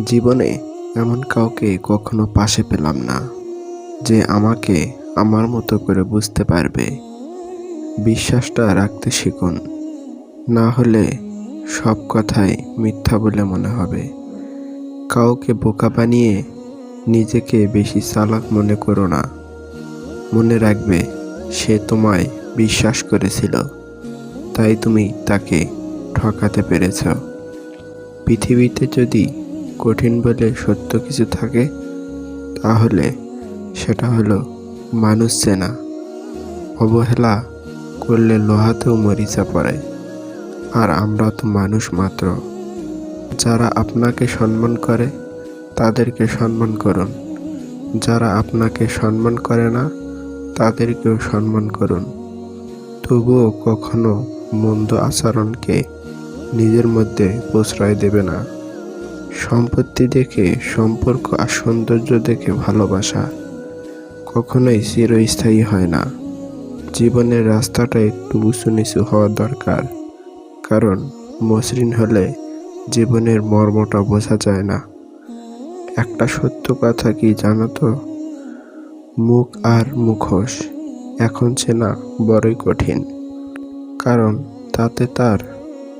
জীবনে এমন কাউকে কখনো পাশে পেলাম না যে আমাকে আমার মতো করে বুঝতে পারবে। বিশ্বাসটা রাখতে শিখুন, না হলে সব কথাই মিথ্যা বলে মনে হবে। কাউকে বোকা বানিয়ে নিজেকে বেশি চালাক মনে করো না। মনে রাখবে সে তোমায় বিশ্বাস করেছিল, তাই তুমি তাকে ঠকাতে পেরেছ। পৃথিবীতে যদি কঠিন বলে সত্য কিছু থাকে, তাহলে সেটা হলো মানুষ চেনা অবহেলা করলে লোহাতেও মরিচা পড়ে, আর আমরা তো মানুষ মাত্র। যারা আপনাকে সম্মান করে, তাদেরকে সম্মান করুন। যারা আপনাকে সম্মান করে না, তাদেরকেও সম্মান করুন। তবুও কখনো মন্দ আচরণকে নিজের মধ্যে প্রশ্রয় দেবে না। সম্পত্তি দেখে, সম্পর্ক আর সৌন্দর্য দেখে ভালোবাসা কখনোই চিরস্থায়ী হয় না। জীবনের রাস্তাটা একটু উঁচু নিচু হওয়া দরকার, কারণ মসৃণ হলে জীবনের মর্মটা বোঝা যায় না। একটা সত্য কথা কি জানো তো? মুখ আর মুখোশ এখন চেনা বড়ই কঠিন, কারণ তাতে তার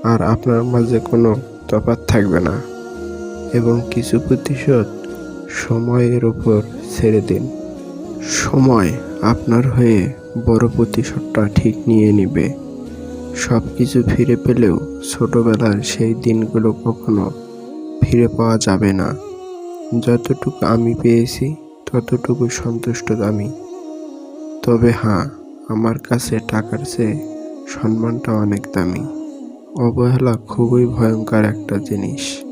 আর আপনার মাঝে কোনো তফাৎ থাকবে না। এবং কিছু প্রতিশোধ সময়ের উপর ছেড়ে দিন। সময় আপনার হয়ে বড় প্রতিশোধটা ঠিক নিয়ে নিবে। সব কিছু ফিরে পেলেও ছোটবেলার সেই দিনগুলো কখনো ফিরে পাওয়া যাবে না। যতটুকু আমি পেয়েছি, ততটুকু সন্তুষ্ট আমি। তবে হ্যাঁ আমার কাছে টাকার চেয়ে সম্মানটা অনেক দামি। অবহেলা খুবই ভয়ঙ্কর একটা জিনিস।